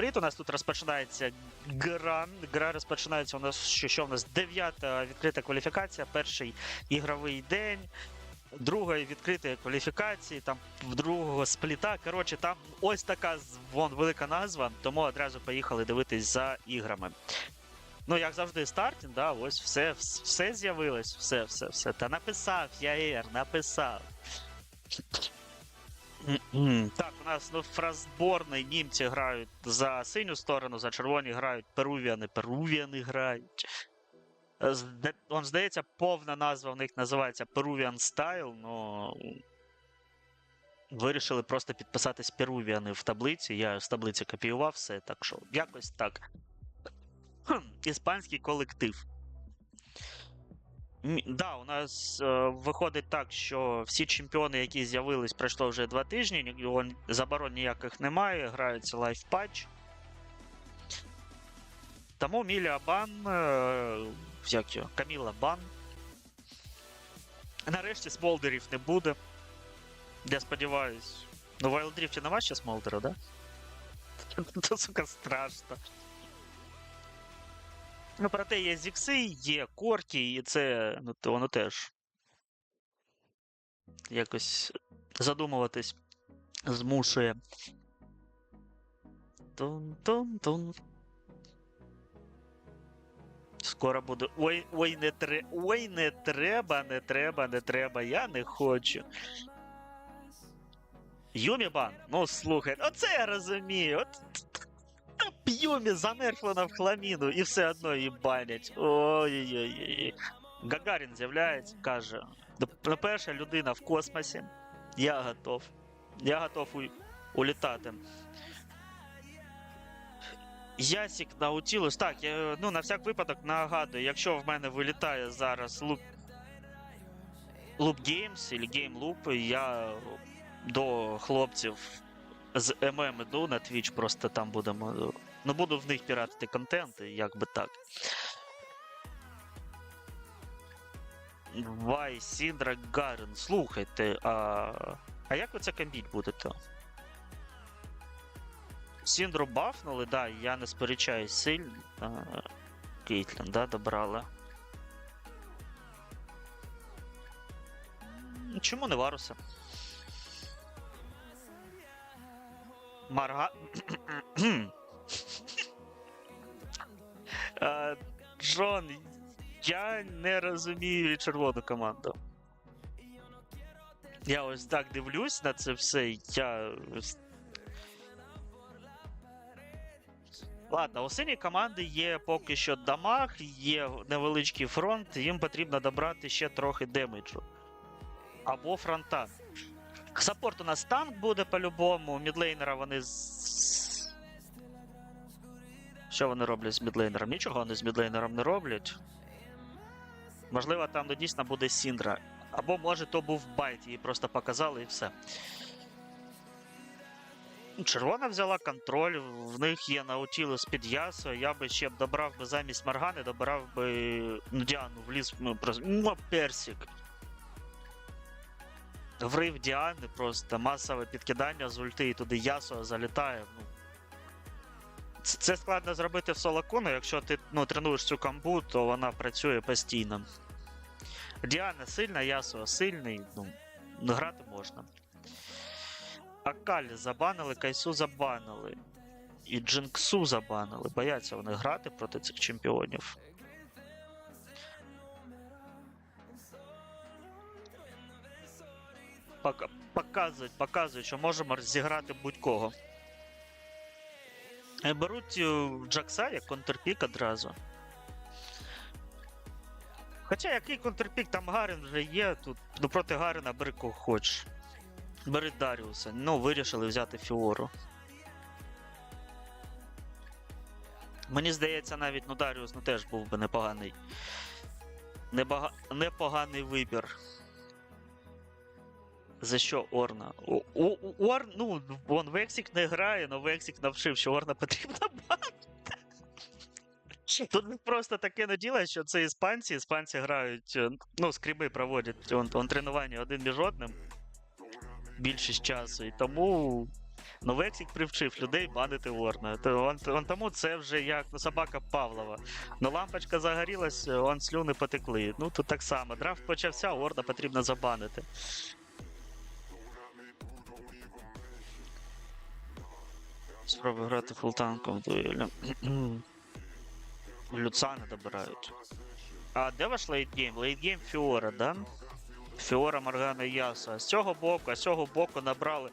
Сприт. У нас тут розпочинається гра. Гра розпочинається у нас що, що в нас дев'ята відкрита кваліфікація, перший ігровий день. Другої відкритої кваліфікації, там другого спліта. Коротше, там ось така вон велика назва, тому одразу поїхали дивитись за іграми. Ну, як завжди, стартінг, да, ось все, все з'явилось, все, все, все. Та написав Яєр, написав. Так, у нас ну, фразборний німці грають за синю сторону, за червоні грають перувіани, перувіани грають. Е, зде- Он, здається, повна назва в них називається Peruvian Style, но вирішили просто підписатись Peruvian в таблиці. Я з таблиці копіював все, так що якось так. Хм, іспанський колектив. Да, у нас е, виходить так, що всі чемпіони, які з'явились, пройшло вже два тижні, ні- он- заборон ніяких немає, граються лайф патч. Тому Міля Бан, е, як його, Каміла Бан. Нарешті смолдерів не буде. Я сподіваюсь. Ну, в Rift нема ще смолдера, да? Це, сука, страшно. Ну, проте є Зікси, є Коркі, і це ну, то воно теж якось задумуватись змушує. Тун-тун-тун. Скоро буде. Ой, ой, не тре... Ой, не треба, не треба, не треба, я не хочу. Юмібан, ну слухай, оце я розумію. От та Юмі занерфлена в хламіну і все одно її банять. Ой-ой-ой. Гагарін з'являється, каже: «Ну, ну, перша людина в космосі. Я готов. Я готов улітати. Ясік Наутілус. Так, я, ну на всяк випадок нагадую, якщо в мене вилітає зараз Loop, Loop Games або Game Loop, я до хлопців з ММ іду на Twitch, просто там будемо. Ну, буду в них піратити контент, як би так. Вай, Сіндра, Гарен. Слухайте, а, а як ви це комбіть будете? Сіндру бафнули, да, я не сперечаюсь сильно. Кейтлін, да, добрала. Ну, Чому не Варуса? Марга. Е, Джон, я не розумію червону команду. Я ось так дивлюсь на це все. Я. Ладно, у синій команди є поки що дамаг, є невеличкий фронт, їм потрібно добрати ще трохи демеджу. Або фронта. Саппорт у нас танк буде по-любому. Мідлейнера вони. Що вони роблять з мідлейнером? Нічого вони з мідлейнером не роблять. Можливо, там дійсно буде Сіндра. Або може то був байт, її просто показали і все. Червона взяла контроль, в них є Наутілус під Ясо. Я би ще б добрав би замість Маргани, добрав би ну, Діану в ліс, ну, ну, персик. Врив Діани, просто масове підкидання з ульти і туди Ясо залітає. Ну. Це складно зробити в солокуну, якщо ти ну, тренуєш цю камбу, то вона працює постійно. Діана сильна, Ясо сильний, ну, грати можна. Акалі забанили, Кайсу забанили. І Джинксу забанили. Бояться вони грати проти цих чемпіонів. Пока- Показують, показують, що можемо зіграти будь-кого. Е, Беруть е, Джакса як контрпік одразу. Хоча який контрпік, там Гарен вже є, тут ну, проти Гарена бери кого хочеш. Бери Даріуса. Ну, вирішили взяти Фіору. Мені здається, навіть ну, Даріус ну, теж був би непоганий. Небага... Непоганий вибір. За що Орна? У, у Орн, ну, вон Вексік не грає, але Вексік навчив, що Орна потрібно бати. Тут просто таке наділо, що це іспанці. Іспанці грають, е, ну, скріби проводять он, он тренування один між одним більшість часу. І тому Ну, Вексік привчив людей банити Ворна. То он, он тому це вже як ну, собака Павлова. Ну, лампочка загорілась, он слюни потекли. Ну, тут так само. Драфт почався, Ворна потрібно забанити. Спробую грати фултанком дуелі. Люцана добирають. А де ваш лейтгейм? Лейтгейм Фіора, да? Фіора, Моргана і Ясо. А з цього боку, а з цього боку набрали.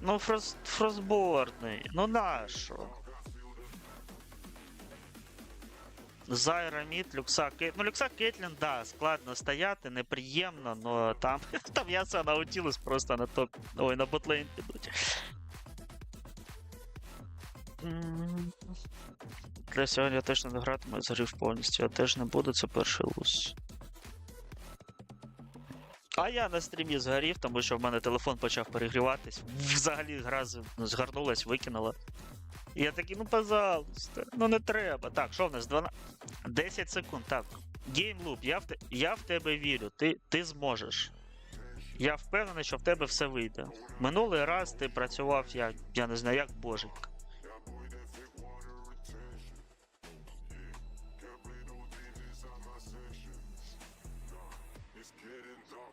Ну, фрост, фростбордний. Ну нащо? Зайра Міт, Люкса Кейт. Ну, Люкса Кейтлін, да, складно стояти, неприємно, но там, там Ясо наутілус просто на топ. Ой, на ботлейн підуть. Для сьогодні я теж не гратиму, згорів повністю. Я теж не буду, це перший луз. А я на стрімі згорів, тому що в мене телефон почав перегріватись. Взагалі гра ну, згорнулась, викинула. І я такий, ну пожалуйста, ну не треба. Так, що в нас? 12... 10 секунд. Так. Геймлуп, я в, те... я в тебе вірю, ти, ти зможеш. Я впевнений, що в тебе все вийде. Минулий раз ти працював як, я не знаю, як божик.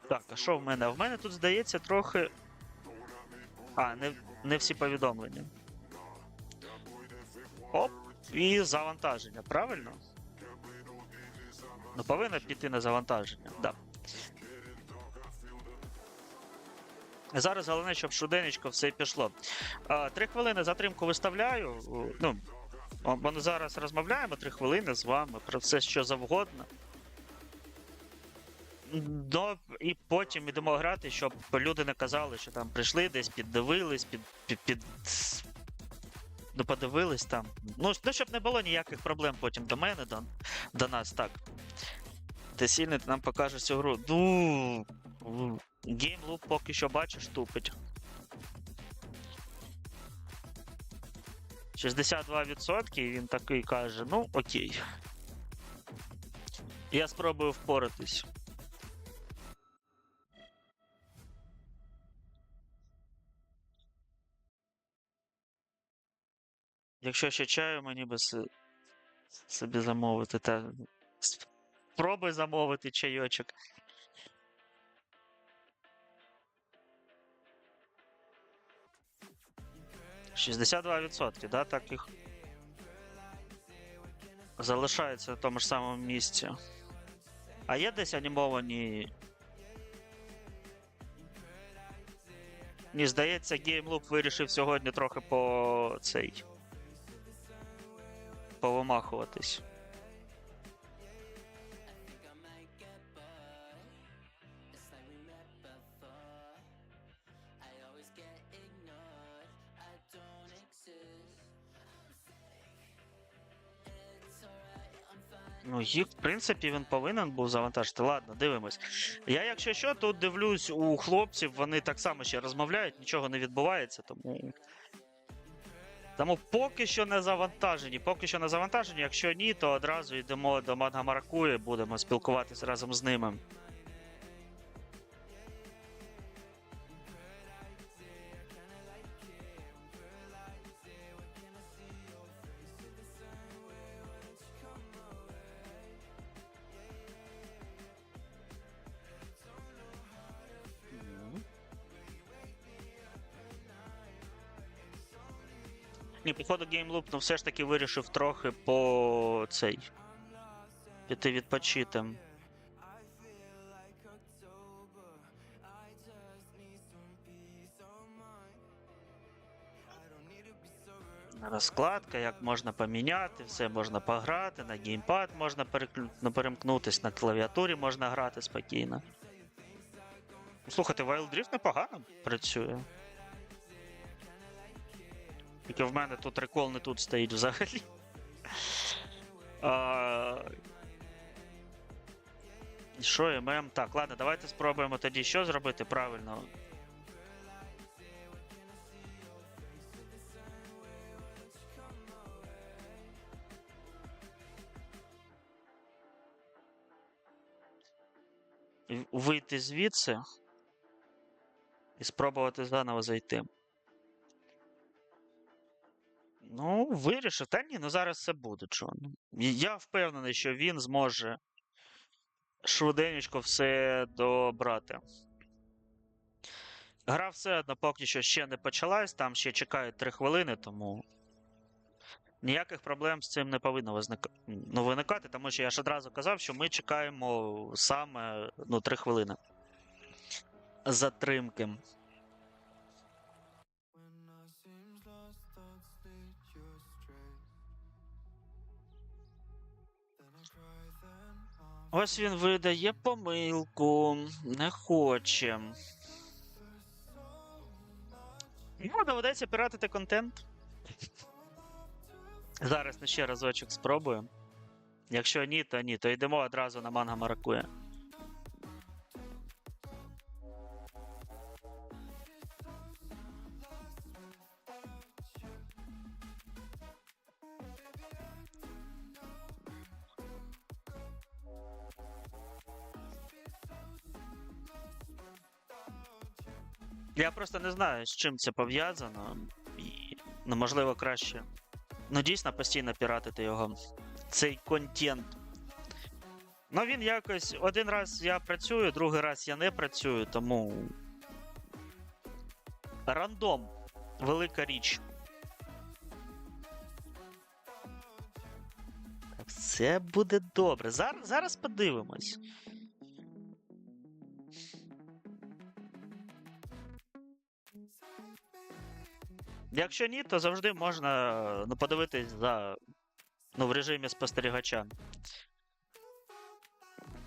Так, а що в мене? В мене тут здається трохи. А, не, не всі повідомлення. Оп, і завантаження, правильно? Ну, повинно піти на завантаження, да. Зараз головне, щоб швиденечко все пішло. Три хвилини затримку виставляю. Ну, ми зараз розмовляємо три хвилини з вами про все, що завгодно. Ну, і потім ідемо грати, щоб люди не казали, що там прийшли десь, піддивились, під, під, під... Ну, подивились там. Ну, ну, щоб не було ніяких проблем потім до мене, до, до нас, так. Ти сильний, ти нам покажеш цю гру. Ну. Геймлуп поки що бачиш, тупить. 62% і він такий каже: ну окей. Я спробую впоратись. Якщо ще чаю, мені би собі замовити, та спробуй замовити чайочок. Шістдесят два відсотки, да, так їх залишається на тому ж самому місці. А є десь анімовані. Мені здається, геймлуп вирішив сьогодні трохи по цей. Повимахуватись. Ну, їх, в принципі, він повинен був завантажити. Ладно, дивимось. Я, якщо що, тут дивлюсь у хлопців, вони так само ще розмовляють, нічого не відбувається, тому. Тому поки що не завантажені. Поки що не завантажені. Якщо ні, то одразу йдемо до Манга Маракуї, будемо спілкуватися разом з ними. Походу геймлуп, ну все ж таки вирішив трохи по цей. Піти відпочити. Розкладка, як можна поміняти, все можна пограти, на геймпад можна переклю... ну, перемкнутись, на клавіатурі можна грати спокійно. Слухайте, Wild Rift непогано працює. Тільки в мене тут рекол не тут стоїть взагалі. А... Що, ММ? Так, ладно, давайте спробуємо тоді що зробити правильно. Вийти звідси і спробувати заново зайти. Ну, вирішив. Та ні, ну зараз все буде, чого. Я впевнений, що він зможе швиденько все добрати. Гра все одно поки що ще не почалась, там ще чекають 3 хвилини, тому ніяких проблем з цим не повинно визника... ну, виникати, тому що я ж одразу казав, що ми чекаємо саме ну, 3 хвилини. Затримки. Ось він видає помилку. Не хоче. Йому доведеться піратити контент. Зараз ще разочок спробуємо. Якщо ні, то ні, то йдемо одразу на манга Маракуя. Я просто не знаю, з чим це пов'язано. І, ну, можливо, краще. Ну, дійсно, постійно піратити його. Цей контент. Ну, він якось. Один раз я працюю, другий раз я не працюю, тому. Рандом. Велика річ. Так, все буде добре. Зараз, зараз подивимось. Якщо ні, то завжди можна ну, подивитись за ну, в режимі спостерігача.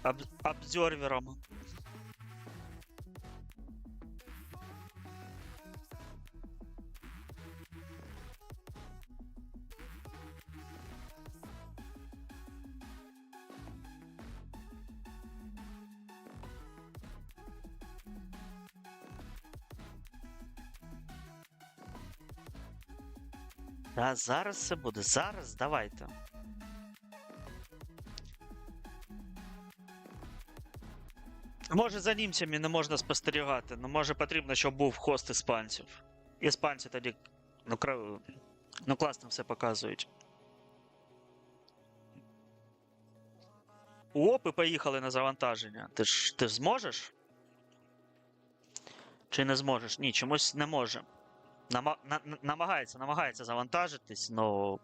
Аб-. Та зараз все буде. Зараз давайте. Може, за німцями не можна спостерігати, але може потрібно, щоб був хост іспанців. Іспанці тоді ну, кра- ну класно все показують. Оп, і поїхали на завантаження. Ти ж ти ж зможеш? Чи не зможеш? Ні, чомусь не може. Нама- на- на- намагається, намагається завантажитись, но.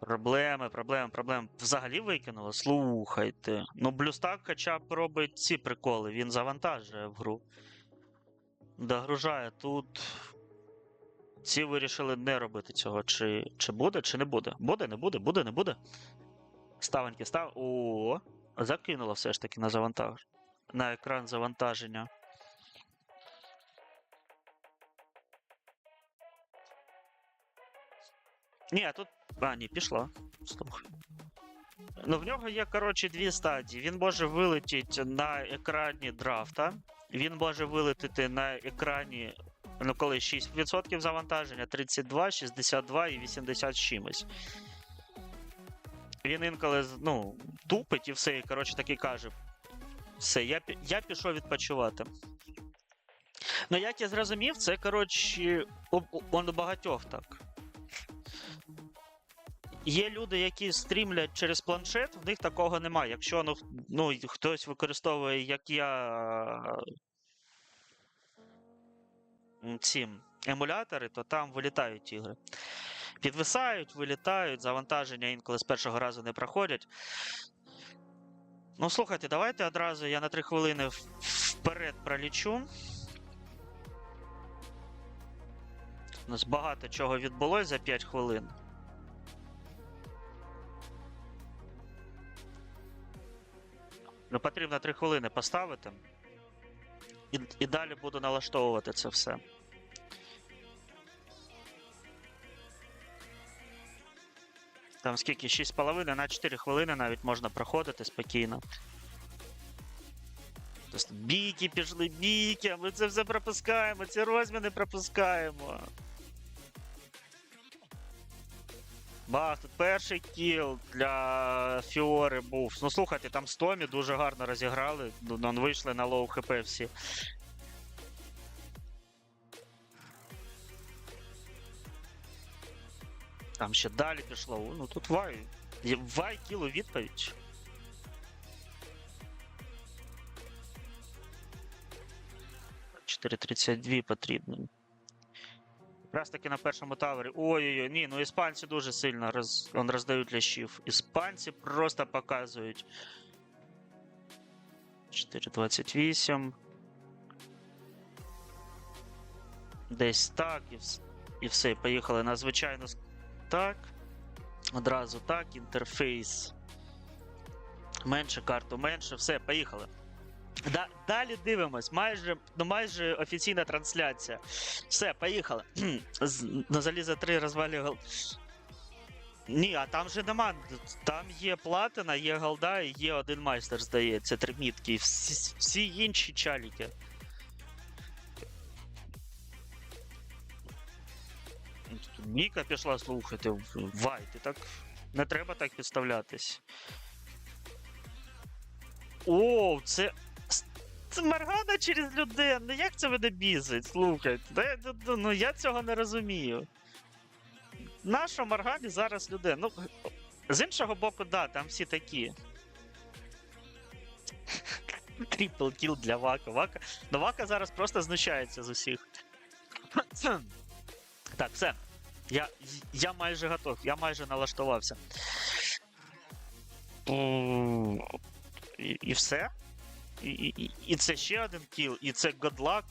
Проблеми, проблеми, проблеми. Взагалі викинуло. Слухайте. Ну, Блюстак хоча б робить ці приколи, він завантажує в гру. Догружає тут. Ці вирішили не робити цього. Чи, чи буде, чи не буде? Буде, не буде, буде, не буде. Ставеньки, став. О, закинуло все ж таки на завантаж. На екран завантаження. Ні, тут. А, ні, пішла. Слухай. Ну, в нього є, коротше, дві стадії. Він може вилетіти на екрані драфта. Він може вилетіти на екрані, ну, коли 6% завантаження, 32, 62 і 80 чимось. Він інколи ну, тупить і все, і коротше таки каже. Все, я, я пішов відпочивати. Ну, як я зрозумів, це, коротше, у, у, у багатьох так. Є люди, які стрімлять через планшет, в них такого немає. Якщо ну, ну, хтось використовує, як я. Ці емулятори, то там вилітають ігри. Підвисають, вилітають, завантаження інколи з першого разу не проходять. Ну, слухайте, давайте одразу я на 3 хвилини вперед пролічу. У нас багато чого відбулось за 5 хвилин. Ну, потрібно 3 хвилини поставити. І, і далі буду налаштовувати це все. Там скільки? 6,5 на 4 хвилини навіть можна проходити спокійно. Тобто бійки пішли, бійки, ми це все пропускаємо, ці розміни пропускаємо. Бах, тут перший кіл для Фіори був. Ну слухайте, там Стомі дуже гарно розіграли. Ну, ну, вийшли на лоу хп всі. Там ще далі пішло. Ну тут Вай. Вай кіло відповідь. Чотири тридцять дві потрібно. Якраз таки на першому тавері. Ой-ой-ой, ні, ну іспанці дуже сильно роз... он роздають лящів. Іспанці просто показують. 4.28. Десь так, і, вс... і все, поїхали на звичайну так. Одразу так, інтерфейс. Менше карту, менше, все, поїхали. Да, далі дивимось, майже, ну, майже офіційна трансляція. Все, поїхали. На заліза 3 розвалює. Ні, а там же нема. Там є платина, є голда і є один майстер, здається, три мітки. і Всі, всі інші чаліки. Ніка пішла слухати. Вай, ти так. Не треба так підставлятись. О, це. Це Маргана через людей. Ну як це мене бізить? Слухайте. Ну я цього не розумію. Наша Маргані зараз людей. Ну, з іншого боку, да, там всі такі. Трипл кіл для Вака. Вака. Ну Вака зараз просто знущається з усіх. так, все. Я, я майже готов, я майже налаштувався. І, і все. І, і, це ще один кіл, і це годлак.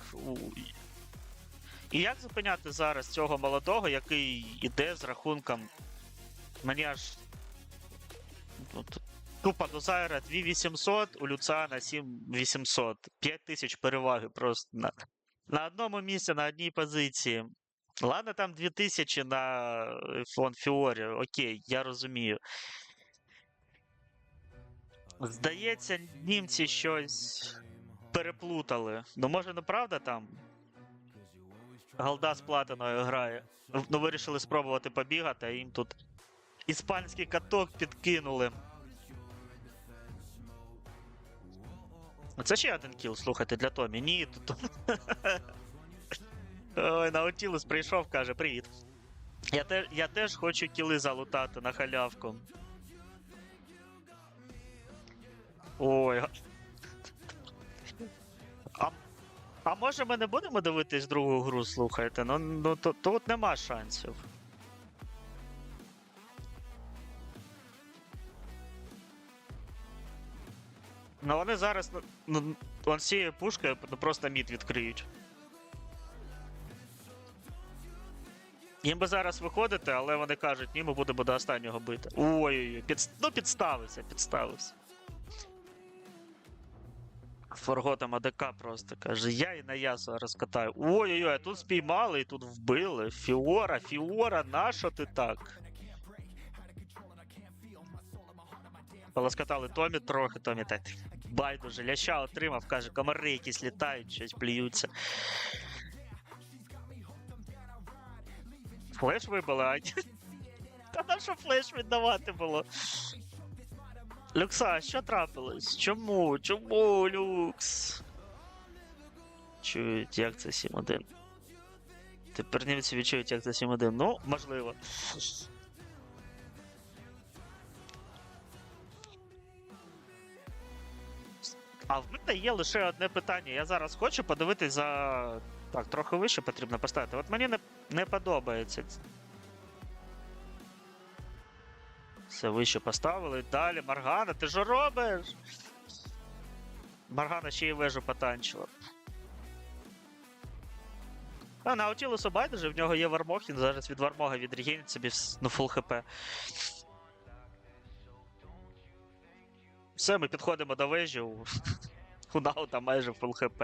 І як зупиняти зараз цього молодого, який іде з рахунком. Мені аж. Тупо до Зайра 2800, у Люцана 7800. 5000 переваги просто на, на одному місці, на одній позиції. Ладно, там 2000 на фон Фіорі, окей, я розумію. Здається, німці щось переплутали. Ну, може, неправда там? Голда з платиною грає. Ну, вирішили спробувати побігати, а їм тут іспанський каток підкинули. Це ще один кіл, слухайте, для Томі. Ні, тут. Ой, Наутілус прийшов, каже: Привіт. Я, те, я теж хочу кіли залутати на халявку. Ой. А, а може ми не будемо дивитись другу гру, слухайте? Ну, ну то, тут нема шансів. Ну вони зараз. Ну, ну, он цією пушкою ну, просто мід відкриють. Їм би зараз виходити, але вони кажуть, ні, ми будемо до останнього бити. Ой-ой-ой, під, ну підставився, підставився. Форготом АДК просто каже, я і на ясу розкатаю. Ой-ой-ой, а тут спіймали і тут вбили. Фіора, Фіора, нащо ти так? Полоскатали Томі трохи, Томі так. Байдуже, ляща отримав, каже, комари якісь літають, щось плюються. Флеш вибили, а? Та на що флеш віддавати було? Люкса, що трапилось? Чому? Чому, Люкс? Чують, як це 7-1. Тепер німці відчують, як це 7-1. Ну, можливо. А в мене є лише одне питання. Я зараз хочу подивитись за. Так, трохи вище потрібно поставити. От мені не, не подобається. Все вище поставили. Далі, Маргана, ти що робиш? Маргана ще й вежу потанчила. А, Наутілусу байдуже, в нього є Вармог, він зараз від Вармога відрегенить собі ну, фул хп. Все, ми підходимо до вежі. У, Наута майже фул хп.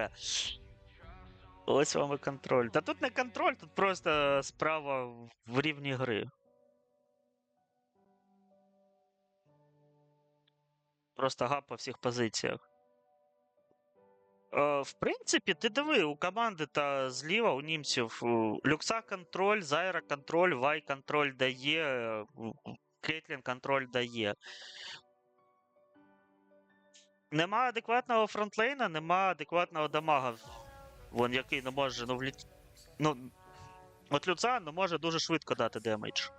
Ось вам і контроль. Та тут не контроль, тут просто справа в рівні гри. Просто гап по всіх позиціях. Е, в принципі, ти диви, у команди та зліва у німців е, Люкса контроль, Зайра контроль, Вай контроль дає, е, Кейтлін контроль дає. Нема адекватного фронтлейна, нема адекватного дамага. Вон який не може, ну, вліт... ну От Люцан ну, може дуже швидко дати демедж.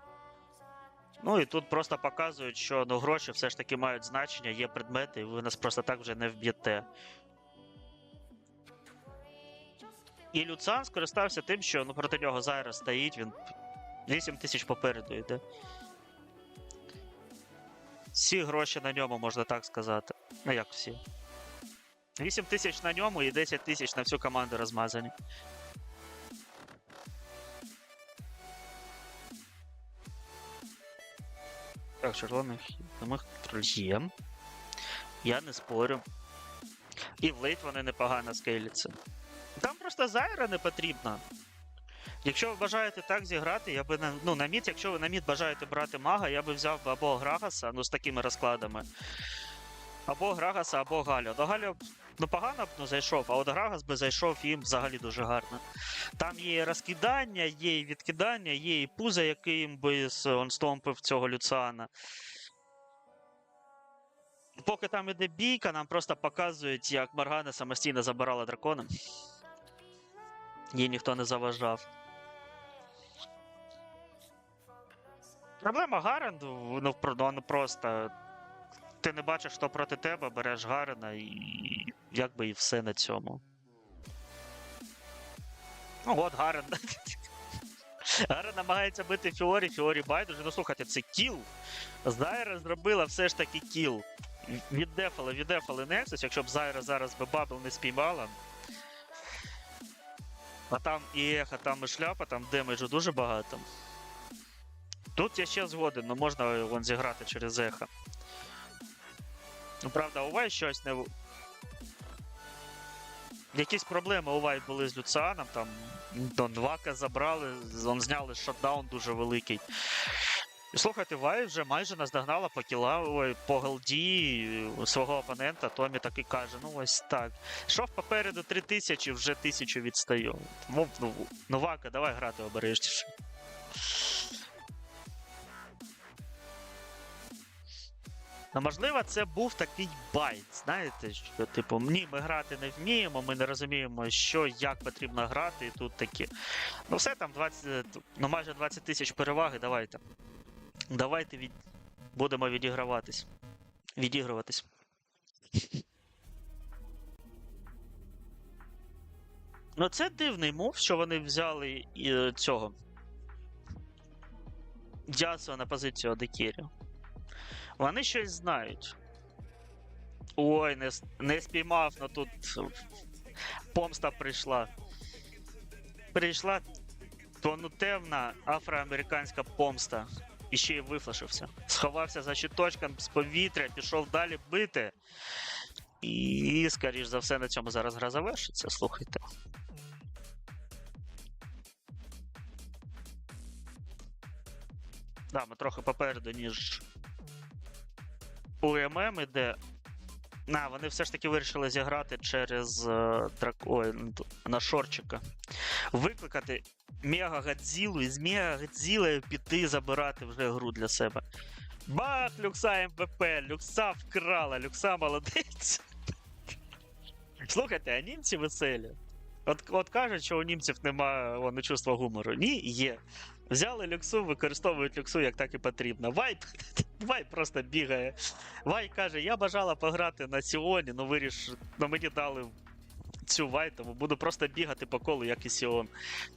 Ну і тут просто показують, що ну, гроші все ж таки мають значення, є предмети, і ви нас просто так вже не вб'єте. І Люцан скористався тим, що ну, проти нього зараз стоїть, він 8 тисяч попереду йде. Всі гроші на ньому, можна так сказати. Ну як всі. 8 тисяч на ньому і 10 тисяч на всю команду розмазані. Так, червоний хід. Ми є. Я не спорю. І в лейт вони непогано скейляться. Там просто Зайра не потрібна. Якщо ви бажаєте так зіграти, я би на, ну, на мід, якщо ви на мід бажаєте брати мага, я би взяв або Грагаса, ну з такими розкладами. Або Грагаса, або Галю. До Галю ну, погано б ну, зайшов, а от Грагас би зайшов їм взагалі дуже гарно. Там є розкидання, є і відкидання, є і пуза, яким би з- он стомпив цього Люциана. Поки там іде бійка, нам просто показують, як Моргана самостійно забирала дракона. Їй ніхто не заважав. Проблема Гаренду, ну, ну просто. Ти не бачиш, хто проти тебе, береш Гарена і якби і все на цьому. Ну, от Гарен. Гарен намагається бити Фіорі, Фіорі байдуже. Ну слухайте, це кіл. Зайра зробила все ж таки кіл. Віддефали, віддефали Nexus, якщо б Зайра зараз би бабл не спіймала. А там і ехо, там і шляпа, там демеджу дуже багато. Тут я ще згоден, ну можна вон зіграти через ехо. Ну, правда, у Вай щось не. Якісь проблеми у Вай були з Люцианом, там Донвака забрали, он зняли шотдаун дуже великий. І слухайте, Вай вже майже наздогнала по кіла, по голді свого опонента. Томі так і каже: ну ось так. Шов попереду 3000, вже 1000 відстаю. Ну, ну, ну Вака, давай грати обережніше. Ну, можливо, це був такий байт. Знаєте, що типу, ні, ми грати не вміємо, ми не розуміємо, що як потрібно грати, і тут такі. Ну, все там 20, ну майже 20 тисяч переваги, давайте. Давайте від... будемо відіграватись. Відігруватись. Ну, це дивний мув, що вони взяли і, е, цього. Дясо на позицію Адекірі. Вони щось знають. Ой, не, не спіймав, но тут помста прийшла. Прийшла тонутевна афроамериканська помста. І ще й вифлашився. Сховався за щиточком з повітря, пішов далі бити. І, скоріш за все, на цьому зараз гра завершиться, слухайте. Да, ми трохи попереду, ніж у ММ іде. На, вони все ж таки вирішили зіграти через е, драк... Ой, ну, на шорчика. Викликати Мега Гадзілу і з Мега Гадзілою піти забирати вже гру для себе. Бах! Люкса МВП! Люкса вкрала, Люкса молодець. Слухайте, а німці веселі. От, от кажуть, що у німців немає вони, чувства гумору. Ні, є. Взяли люксу, використовують люксу як так і потрібно. Вай, Вай просто бігає. Вай каже: я бажала пограти на Сіоні, ну виріш, ну мені дали цю Вай, тому буду просто бігати по колу, як і Сіон.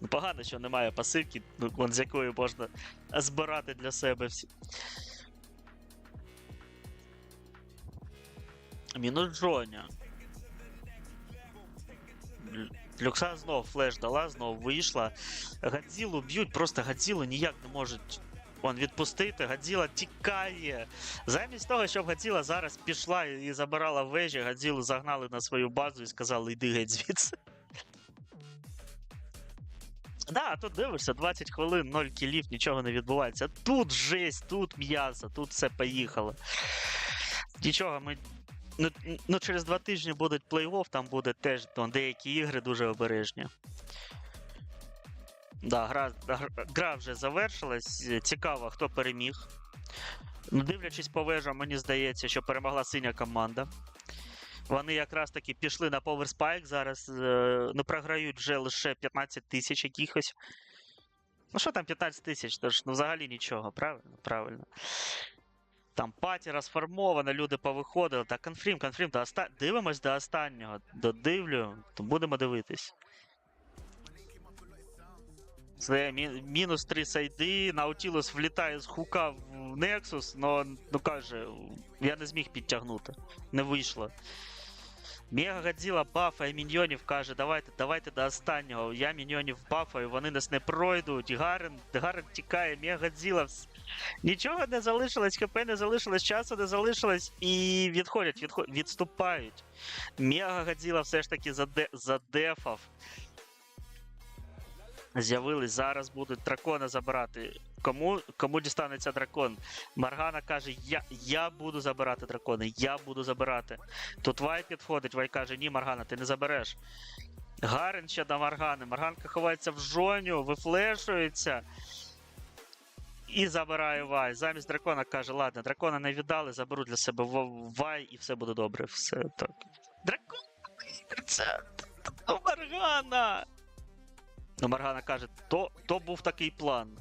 Ну погано, що немає пасивки, ну, з якої можна збирати для себе всі. Мінус Джоня. Люкса знов флеш дала, знов вийшла. Гадзілу б'ють, просто Гадзілу ніяк не можуть он відпустити. Гадзіла тікає. Замість того, щоб Гадзіла зараз пішла і забирала вежі, Гадзілу загнали на свою базу і сказали, йди геть звідси. Да, тут дивишся, 20 хвилин, 0 кілів, нічого не відбувається. Тут жесть, тут м'ясо, тут все поїхало. Нічого, ми. Ну, ну, через два тижні будуть плей-офф, там буде теж ну, деякі ігри дуже обережні. Да, гра, гра- вже завершилась. Цікаво, хто переміг. Ну, дивлячись по вежам, мені здається, що перемогла синя команда. Вони якраз таки пішли на Spike зараз. е, Ну, програють вже лише 15 тисяч якихось. Ну що там 15 тисяч? Тож ну взагалі нічого, правильно? Правильно. Там паті розформована, люди повиходили. Так, конфрім, конфрім, до оста... дивимось до останнього. Додивлю, то будемо дивитись. Це мінус 3 сайди, Наутілус влітає з хука в Nexus, но, ну каже, я не зміг підтягнути. Не вийшло. Мега Годзіла бафає міньйонів, каже, давайте, давайте до останнього. Я міньйонів бафаю, вони нас не пройдуть. Гарен, Гарен тікає, Мега Годзіла. Нічого не залишилось, ХП не залишилось, часу не залишилось і відходять, відход... відступають. Мега Годзіла все ж таки заде... задефав. З'явились, зараз будуть дракона забирати. Кому, кому дістанеться дракон? Маргана каже: я, я буду забирати дракони, я буду забирати. Тут Вай підходить, Вай каже, ні, Маргана, ти не забереш. Гарен ще до Маргани. Марганка ховається в жоню, вифлешується. І забирає Вай. Замість дракона каже, ладно, дракона не віддали, заберу для себе Вай і все буде добре. Все так. Дракон! Це Маргана! Ну, Маргана каже, то, то був такий план.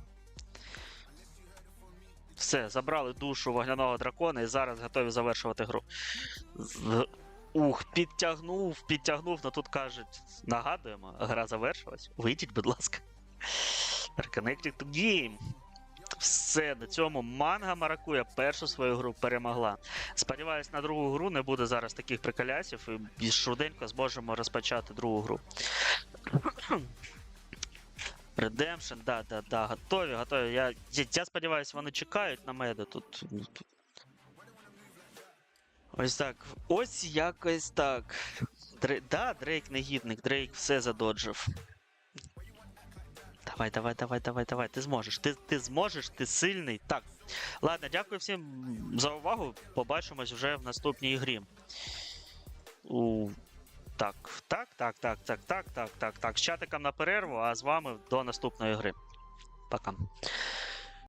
Все, забрали душу вогняного дракона і зараз готові завершувати гру. Ух, підтягнув, підтягнув, але тут кажуть, нагадуємо, гра завершилась. Вийдіть, будь ласка. Reconnected to game. Все, на цьому манга Маракуя першу свою гру перемогла. Сподіваюсь, на другу гру не буде зараз таких приколясів, і швиденько зможемо розпочати другу гру. Redemption, да, да, да, готові, готові. Я, я, я сподіваюся, вони чекають на ну, тут. Ось так. Ось якось так. Дре... Да, Дрейк негідник, Дрейк все задоджив. Давай, давай, давай, давай, давай. Ти зможеш. Ти, ти зможеш, ти сильний. Так. Ладно, дякую всім за увагу. Побачимось вже в наступній грі. У... Так, так, так, так, так, так, так, так, так. З чатиком на перерву, а з вами до наступної гри. Пока.